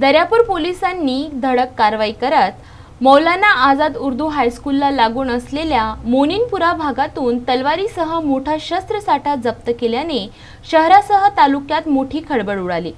दर्यापूर पोलिसांनी धडक कारवाई करत मौलाना आझाद उर्दू हायस्कूलला लागून असलेल्या मोनिनपुरा भागातून तलवारीसह मोठा शस्त्रसाठा जप्त केल्याने शहरासह तालुक्यात मोठी खळबळ उडाली.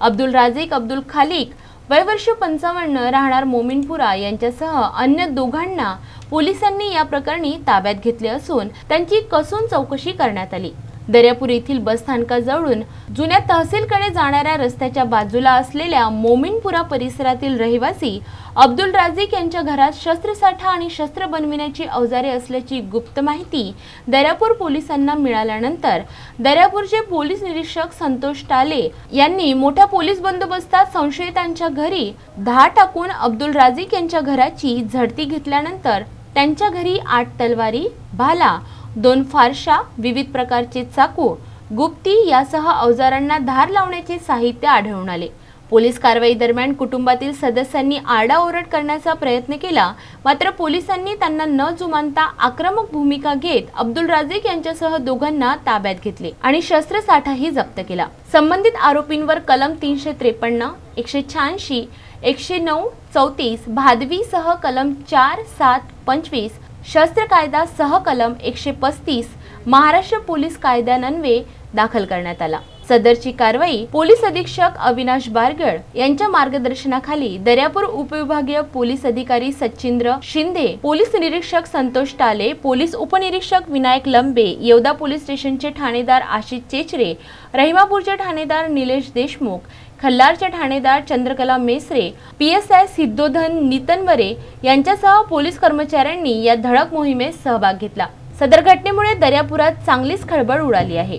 अब्दुल राझिक अब्दुल खालिक वय वर्ष पंचावन्न राहणार मोमिनपुरा यांच्यासह अन्य दोघांना पोलिसांनी या प्रकरणी ताब्यात घेतले असून त्यांची कसून चौकशी करण्यात आली. दर्यापूर येथील बसस्थानकाजवळून जुन्या तहसीलकडे जाणाऱ्या रस्त्याच्या बाजूला असलेल्या मोमिनपुरा परिसरातील रहिवासी अब्दुल राझिक यांच्या घरात शस्त्रसाठा आणि शस्त्र बनविण्याची अवजारे असल्याची गुप्त माहिती दर्यापूर पोलिसांना मिळाल्यानंतर दर्यापूरचे पोलीस निरीक्षक संतोष टाले यांनी मोठ्या पोलीस बंदोबस्तात संशयितांच्या घरी धा टाकून अब्दुल राझिक यांच्या घराची झडती घेतल्यानंतर त्यांच्या घरी आठ तलवारी भाला दोन फारशा विविध प्रकारचे चाकू गुप्ती यासह अवजारांना धार लावण्याचे साहित्य आढळून आले. पोलीस कारवाई दरम्यान कुटुंबातील सदस्यांनी आरडाओरड करण्याचा प्रयत्न केला मात्र पोलिसांनी त्यांना न जुमानता आक्रमक भूमिका घेत अब्दुल राजेक यांच्यासह दोघांना ताब्यात घेतले आणि शस्त्रसाठाही जप्त केला. संबंधित आरोपींवर कलम तीनशे त्रेपन्न एकशे शहाऐंशी एकशे नऊ चौतीस भादवीसह कलम चार सात पंचवीस शस्त्र कायदा सहकलम एकशे पस्तीस महाराष्ट्र पोलीस कायद्यान्वये दाखल करण्यात आला. सदरची कारवाई पोलीस अधीक्षक अविनाश बारगड यांच्या मार्गदर्शनाखाली दर्यापूर उपविभागीय पोलीस अधिकारी सचिंद्र शिंदे पोलीस निरीक्षक संतोष टाले पोलीस उपनिरीक्षक विनायक लंबे येवदा पोलीस स्टेशनचे ठाणेदार आशिष चेचरे रहिमापूरचे ठाणेदार निलेश देशमुख खल्लारचे ठाणेदार Chandrakala Mesare P S I Siddhodhan Nitnaware यांच्यासह पोलीस कर्मचाऱ्यांनी या धडक मोहिमेत सहभाग घेतला. सदर घटनेमुळे दर्यापुरात चांगलीच खळबळ उडाली आहे.